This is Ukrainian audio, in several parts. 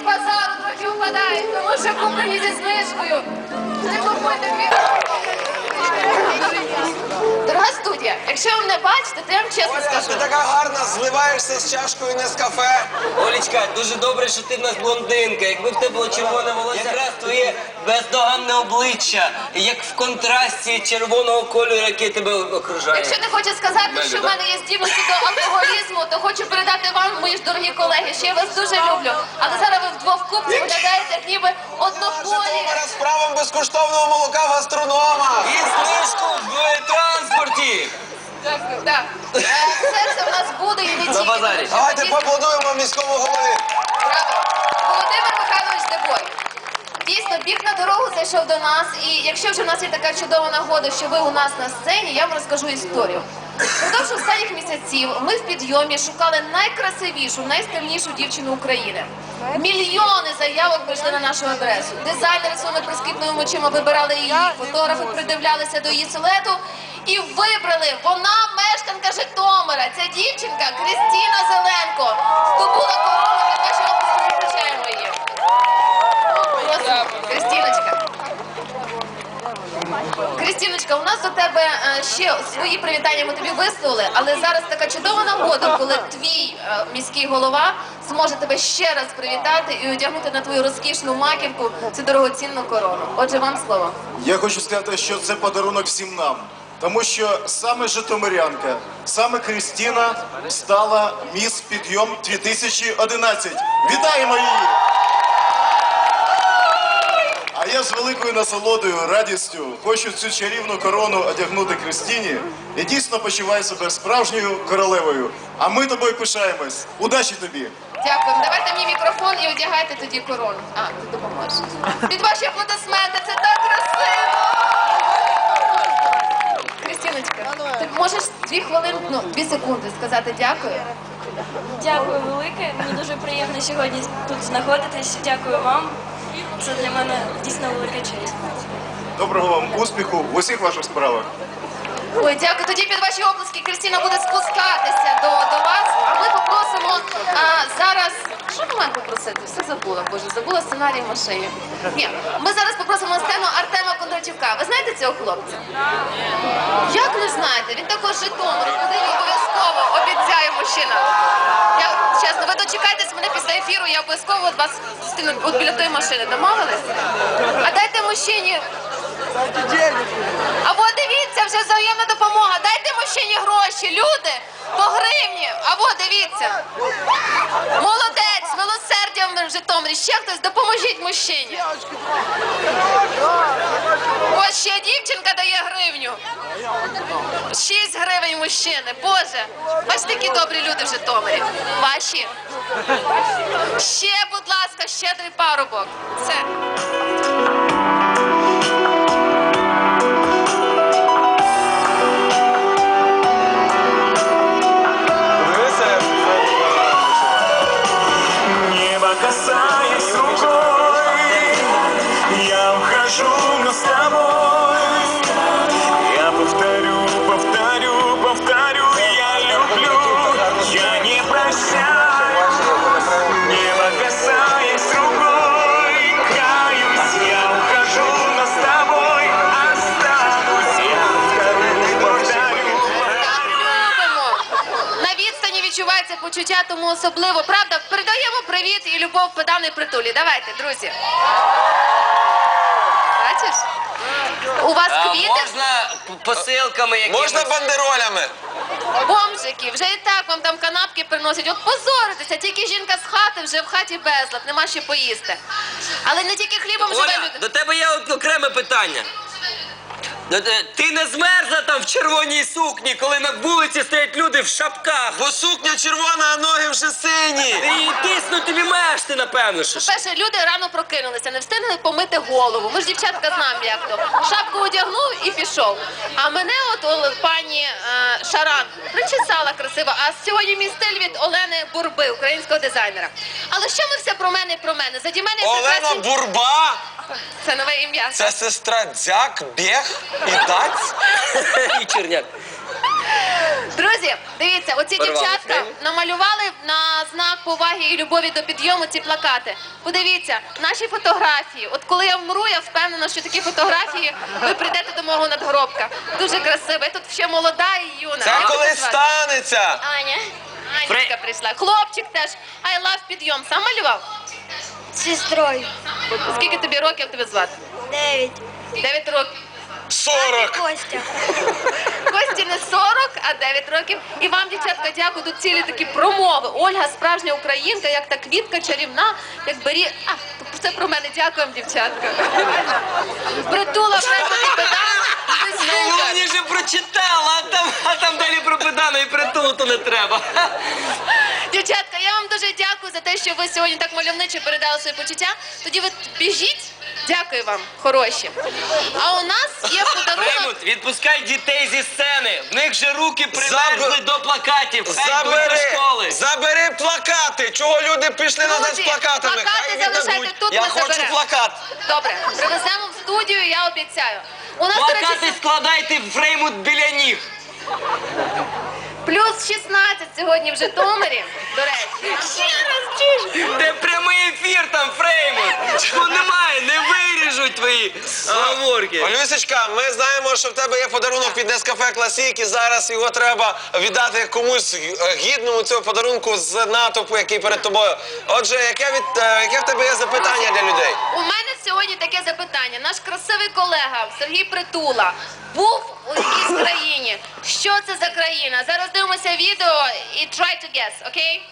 з базару трохи впадають, тому що куплені зі знижкою. Не купуйте. Дорога студія, якщо ви мене бачите, то я вам чесно Оля, скажу. ти така гарна, зливаєшся з чашкою не з кафе. Олічка, дуже добре, що ти в нас блондинка. Якби в тебе було червоне волосся, якраз твоє бездоганне обличчя, як в контрасті червоного кольору, який тебе окружає. Якщо не хочу сказати, що в мене є здібності до алкоголізму, то хочу передати вам, мої ж дорогі колеги, що я вас дуже люблю. Але зараз ви вдвох купці виглядаєте, як ніби однополі. Житомира з правом безкоштовного молока в гастронома. І знижку в транспорті. Дякую, так. Е, Все це в нас буде і не тільки. базарі. Давайте поаплодуємо міському голові. Браво! Дійсно, біг на дорогу зайшов до нас, і якщо вже в нас є така чудова нагода, що ви у нас на сцені, я вам розкажу історію. Впродовж останніх місяців ми в підйомі шукали найкрасивішу, найстильнішу дівчину України. Мільйони заявок прийшли на нашу адресу. Дизайнери своїми прискіпними очима вибирали її, фотографи придивлялися до її силуету і вибрали. Вона мешканка Житомира. Ця дівчинка Крістіна Зеленко здобула корону ваші оплески зустрічаємо її. Просимо, Крістіночка. Крістіночка, у нас до тебе е, ще свої привітання ми тобі висловили, але зараз така чудова нагода, коли твій е, міський голова зможе тебе ще раз привітати і одягнути на твою розкішну маківку цю дорогоцінну корону. Отже, вам слово. Я хочу сказати, що це подарунок всім нам. Тому що саме Житомирянка, саме Крістіна стала міс підйом 2011. Вітаємо її! Я з великою насолодою, радістю хочу цю чарівну корону одягнути Крістіні і дійсно почуваю себе справжньою королевою. А ми тобою пишаємось. Удачі тобі! Дякую. Давайте мені мікрофон і одягайте тоді корону. А, ти допоможеш. Під ваші аплодисменти, це так красиво! Крістіночка, ти можеш дві хвилини, ну, дві секунди сказати дякую? Дякую велике. Мені дуже приємно сьогодні тут знаходитись. Дякую вам. Це для мене дійсно велика честь. Доброго вам успіху в усіх ваших справах. Ой, дякую. Тоді під ваші оплески Крістіна буде спускатися до, до вас. А ми попросимо а, зараз. Що ми маємо попросити? Все забула, боже, забула сценарій в машині. Ні, ми зараз попросимо на сцену Артема Кондратюка. Ви знаєте цього хлопця? Як не знаєте? Він також куди він обов'язково обіцяє мужчина. Я чесно, ви дочекайтесь мене після ефіру, я обов'язково вас от біля тої машини. Домовились? А дайте мужчині або дивіться, вже взаємна допомога. Дайте мужчині гроші, люди, по гривні. Або дивіться. Молодець, в Житомирі. Ще хтось, допоможіть мужчині. Ось ще дівчинка дає гривню. Шість гривень мужчини. Боже, ось такі добрі люди в Житомирі. Ваші. Ще, будь ласка, щедрий парубок. Це. Почуття, тому особливо. Правда, передаємо привіт і любов по даній притулі. Давайте, друзі. Бачиш? У вас А квіти, можна посилками якимись? Можна бандеролями? бомжики, вже і так вам там канапки приносять. От позоритеся, тільки жінка з хати, вже в хаті безлад, нема що поїсти. Але не тільки хлібом живе Оля, люди. до тебе є окреме питання. До те- Ти не змерзла там в червоній сукні, коли на вулиці стоять люди в шапках. Бо сукня червона, а ноги вже сині. І тиснуть тобі мешти, напевно, що ж. Перше, люди рано прокинулися, не встигли помити голову. Ми ж дівчатка знаємо, як то. Шапку одягнув і пішов. А мене от о, пані е, Шаран причесала красиво. А сьогодні мій стиль від Олени Бурби, українського дизайнера. Але що ми все про мене і про мене? Заді мене Олена прекрасні- Бурба. Це нове ім'я. Це сестра Дзяк, Бег і Даць. І черняк. Друзі, Дивіться, оці Порвали дівчатка фрейм. намалювали на знак поваги і любові до підйому ці плакати. Подивіться, наші фотографії. От коли я вмру, я впевнена, що такі фотографії ви прийдете до мого надгробка. Дуже красиво. Я тут ще молода і юна. Це Як коли звати? станеться. Аня. Анечка прийшла. Хлопчик теж. I love підйом. Сам малював? Сестрою. Скільки тобі років тебе звати? Дев'ять. Дев'ять років. 40. Костя. Кості не 40, а 9 років. І вам, дівчатка, дякую. Тут цілі такі промови. Ольга справжня українка, як та квітка чарівна, як бері. А, це про мене. Дякуємо, дівчатка. Притула Ну, мені вже прочитала, а там, а там далі про педану і притулу то не треба. Дуже дякую за те, що ви сьогодні так мальовниче передали свої почуття. Тоді ви біжіть. Дякую вам, хороші. А у нас є подарунок. Фреймут, відпускай дітей зі сцени. В них же руки примерзли Заб- до плакатів. Хай йдуть до Забери, школи. забери плакати. Чого люди пішли назад з Друзі, плакатами? плакати Хай залишайте тут, Я ми хочу заберемо. плакат. Добре, привеземо в студію, я обіцяю. У нас, до речі, Плакати складайте в Фреймут біля ніг. Плюс 16 сьогодні в Житомирі. До речі. Де прямий ефір там, Фреймут. Ну немає, не виріжуть твої оговорки. Олюсечка, ми знаємо, що в тебе є подарунок від Нескафе Класік, і зараз його треба віддати комусь гідному цього подарунку з натовпу, який перед тобою. Отже, яке від е, яке в тебе є запитання для людей? У мене сьогодні таке запитання. Наш красивий колега Сергій Притула був у якійсь країні. Що це за країна? Зараз дивимося відео і try to guess, окей?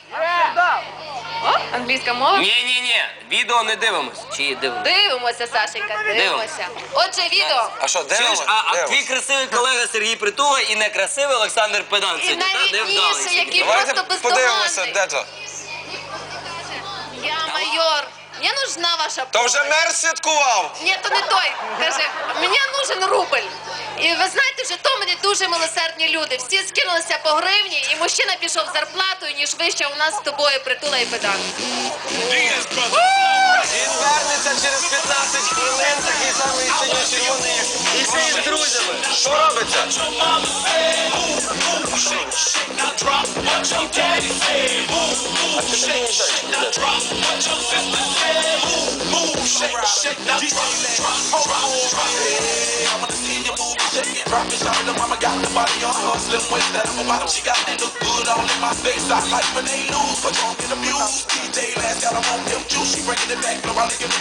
О, англійська мова. Ні, ні, ні. Відео не дивимось. Чи дивимось? Дивимося, Сашенька, дивимося. Отже, відео. А що, Чуєш, дивимося? а, а твій красивий колега Сергій Притула і некрасивий Олександр Педан. І Це та, де найвідніше, вдалий. який Давайте просто подивимося, бездоганний. де то. Нужна ваша То вже мер святкував. Ні, то не той. Каже, мені нужен рубль. І ви знаєте, в Житомирі дуже милосердні люди. Всі скинулися по гривні, і мужчина пішов з зарплатою, ніж вище у нас з тобою притула і педан. Він вернеться через 15 хвилин, такий самий синьо-червоний, і ще із друзями. Що робиться? А чи ти не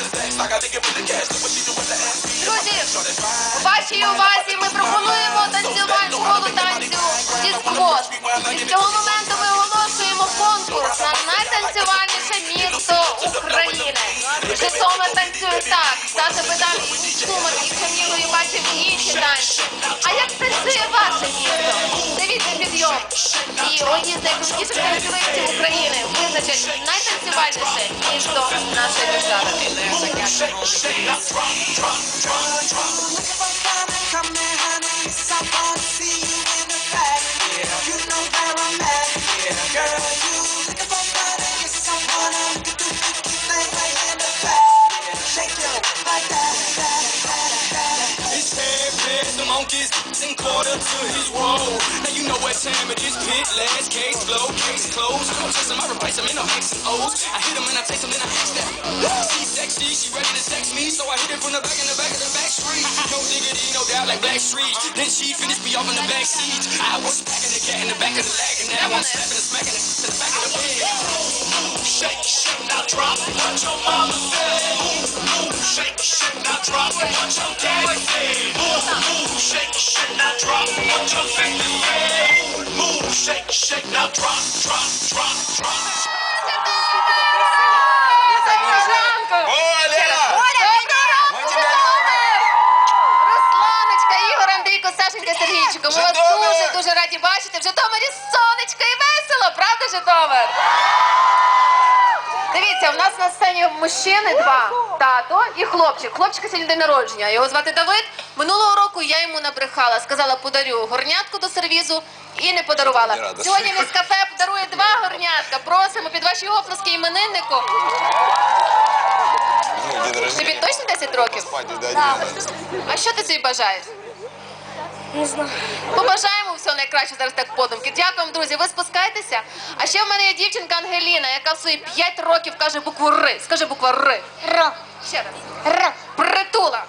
знаєш? Друзі, у вашій увазі ми пропонуємо танцювальну школу танцю зі сквот. І з цього моменту ми оголошуємо конкурс на найтанцювальніше місто України. Житомир танцює так, Саша Педан і Сумер і бачив інші танці. А як танцює ваше місто? Дивіться підйом. І одні з найкрутіших танцюристів України визначать найтанцювальніше місто нашої держави. Coming, honey, quarter to his. Now you know what time it is. Pit last case flow, case closed. I'm chasing my replace him in no X and O's. I hit him and I taste him and I ask that. Sexy, she ready to sex me, so I hit it from the back in the back of the back street. No diggity, no doubt like Black Street. Then she finished me off in the back seat. I was smacking the cat in the back of the leg, and now I'm slapping and smacking it to the back of the bed. Shake, shake, now drop what your mama said. Shake, shake, now what your daddy said. Move, move, shake, shake, now drop what your sister said. Move, shake, shake, now drop, drop, drop, drop. Русланочка, Ігор, Андрійко, Сашенька, Сергійчику. Ми вас дуже дуже раді бачити. В Житомирі сонечко і весело, правда, Житомир? Дивіться, у нас на сцені мужчини два тато і хлопчик. Хлопчика сьогодні день народження. Його звати Давид. Минулого року я йому набрехала, сказала, подарю горнятку до сервізу і не подарувала. Сьогодні міс кафе подарує два горнятка. Просимо під ваші оплески імениннику. Тобі точно 10 років? А що ти собі бажаєш? Не знаю. Побажаємо хто найкраще зараз так подумки. Дякуємо, друзі. Ви спускайтеся. А ще в мене є дівчинка Ангеліна, яка в свої 5 років каже букву Р. Скажи буква Р. Р. Ще раз. Р. Притула.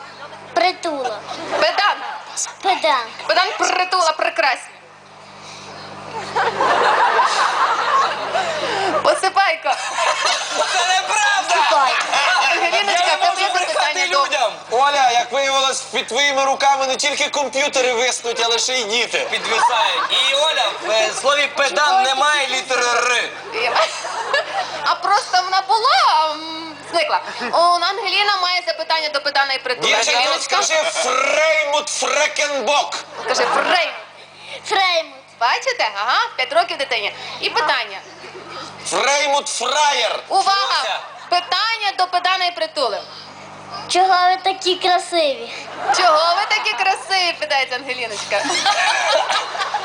Притула. Педан. Педан. Педан притула прекрасні. Посипайко. Виявилось, під твоїми руками не тільки комп'ютери виснуть, але ще й діти. Підвисають. І Оля, в е, слові педан немає літери Р. А просто вона була м, зникла. О, Ангеліна має запитання до Педана і притула. Дівчинка, Ангеліночка, скажи Фреймут Фрекенбок. Скажи Фрейм. Фреймут. Бачите? Ага, 5 років дитині. І питання. Фреймут Фраєр. Увага! Чулося? Питання до Педана і притули. Чого ви такі красиві? Чого ви такі красиві? питається Ангеліночка.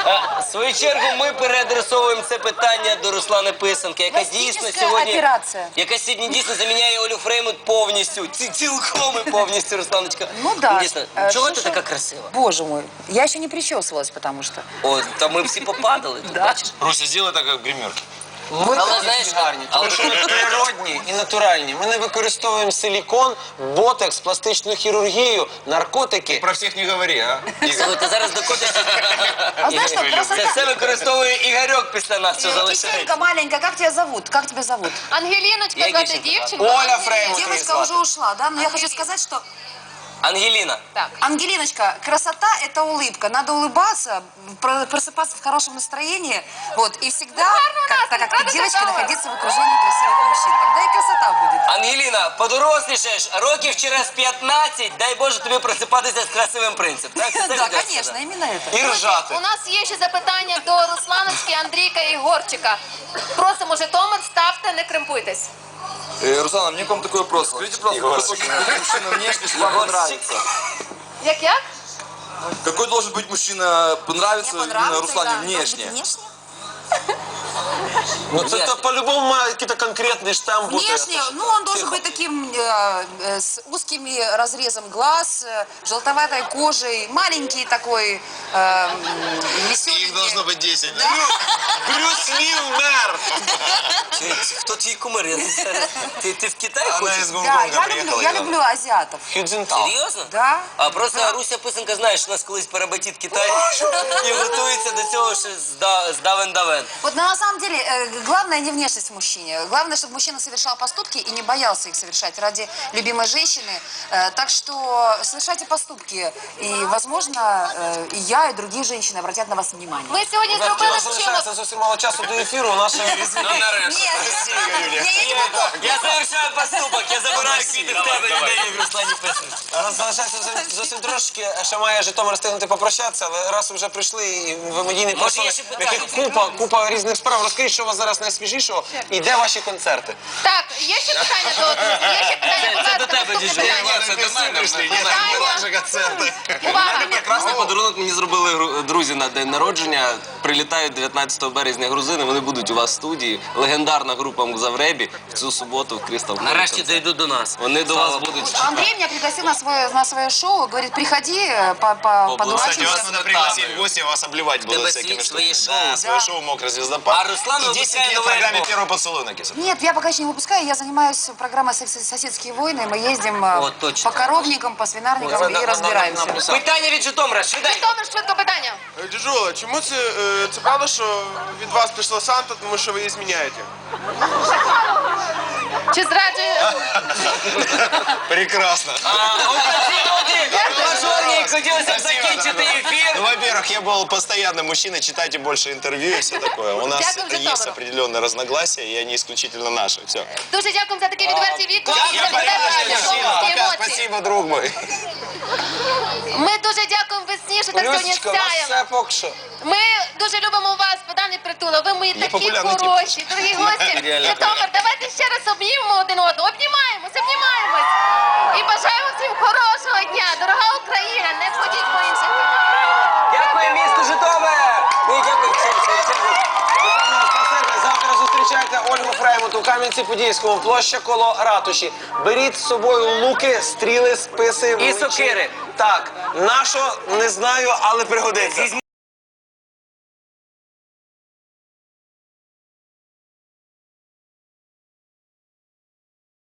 А, В свою чергу ми переадресовуємо це питання до Руслани Писанки, яка дійсно сьогодні операція. яка сьогодні дійсно заміняє Олю Фреймут повністю. Ці цілком і повністю, Русланочка. Ну да. Дійсно, Е, чого що ти ж- така красива? Боже мой, я еще не причесывалась, потому что. О, та ми всі попадали. ти бачиш? Руся, зроби так, як Гримерки. Але знаєш, гарні, тому що ми природні і натуральні. Ми не використовуємо силікон, ботекс, пластичну хірургію, наркотики. Про всіх не говори, а? Слухай, ти зараз докотишся. А знаешь что, красота... Це все використовує Ігорьок після нас, що залишається. Кисенька маленькая, как тебя зовут? Как тебя зовут? Ангеліночка Як звати дівчинка? Оля. Фреймут. Девочка уже ушла, да? Но я хочу сказать, что Ангеліна. Так. Ангелиночка, красота – это улыбка. Надо улыбаться, про- просыпаться в хорошем настроении, вот, и всегда, как, так как ты девочка, находиться в окружении красивых мужчин. Тогда и красота будет. Ангеліна, подорослішаєш, років через 15, дай Боже тобі просипатися з красивим принцем. Так, Це Да, відео конечно, сказав. именно это. І ржати. У нас є ще запитання до Русланочки, Андрійка і Горчика. Просимо, Житомир, ставте, не кремпуйтесь. Э, Руслана, мне к вам такой вопрос. Скажите, пожалуйста, какой должен быть мужчина внешне, чтобы вам понравиться? Як як? Какой должен быть мужчина понравиться Мне именно понравится, Руслане да, должен быть внешне? внешне? Ну це то по-любому має якийсь конкретний штамп бути. Внешне, ну, он должен быть таким э, э, с узкими разрезом глаз, э, желтоватой кожей, маленький такой, э, веселенький. быть 10, да? Брюс Лі вмер! Ти- Хто твій кумир? Я не знаю. Ти, ти в Китай хочеш? Да, я люблю, я люблю азиатов. Хюдзінтал. Серйозно? Да. А просто Руся Писанка, знаєш, нас колись перебатить Китай і готується до цього ще з давен-давен. Вот но на самом деле э, главное не внешность в мужчине. Главное, чтобы мужчина совершал поступки и не боялся их совершать ради любимой женщины. Э, Так что совершайте поступки. И, возможно, э, и я, и другие женщины обратят на вас внимание. Ми сьогодні У нас зробили залишається вчинок. зовсім мало часу до ефіру. У нас ще Нет, не, я не могу. Я завершаю поступок, я забираю квіти в тебе, віддаю їх Руслані Писанці. У нас залишається зовсім, зовсім трошки, ще має Житомир встигнути попрощатися, але раз ви вже прийшли і ви медійні Може, персони, є ще в яких питання? купа, купа різних справ. Розкажіть, що у вас зараз найсвіжішого і де ваші концерти? Так, є ще питання до? Є ще питання, Це до тебе. Це до мене. Питання. концерти. Увага. Прекрасний подарунок мені зробили друзі на день народження. Прилітають 19 березня грузини. Вони будуть у вас в студії. Легендарна група Музавребі в цю суботу в Крістал. Нарешті дійдуть до нас. Вони до вас будуть. Андрей меня пригласил на свое, на свое шоу, говорит, приходи, э, по, по, подурачимся. надо пригласить в гости, вас обливать будут всякими свои штуками. шоу. Да, свое шоу. А Руслан выпускает новый альбом. «Первый поцелуй» на Кисе. Нет, я пока еще не выпускаю, я занимаюсь программой «Сос- «Соседские войны». Мы ездим э, Вот, точно. по коровникам, по свинарникам и разбираемся. Питання від Житомира. Швиденько. Житомир, швидко питання. Діжула, чому це, е, це правда, що від вас прийшла Санта, тому що ви її зміняєте? Чи зраджує... Прекрасно. Мажорні, хотілося б закінчити ефір. Ну, во-первых, я был постоянно мужчина, читайте больше интервью и все такое. У нас Дякую, это есть Житомиру. определенные разногласия, и они исключительно наши. Все. Дуже дякуємо за такі відверті відповіді, за Дякую, відверті мужчина. емоції. Спасибо, друг мой. Ми дуже дякуємо весні, що так сьогодні Люсечка, у вас сяяли. все поки що. Ми дуже любимо вас, Богдан і Притула. Ви мої такі популярний тип. хороші, дорогі гості. Реально Житомир, давайте ще раз обнімемо один одного. Обнімаємось, обнімаємось. І бажаємо всім хорошого дня. Дорога Україна, не ходіть по інших Ну і дякую всім. Завтра зустрічайте Ольгу Фреймут у Кам'янці-Подільському, площа коло ратуші. Беріть з собою луки, стріли, списи, І сокири. Так, нашо не знаю, але пригодиться.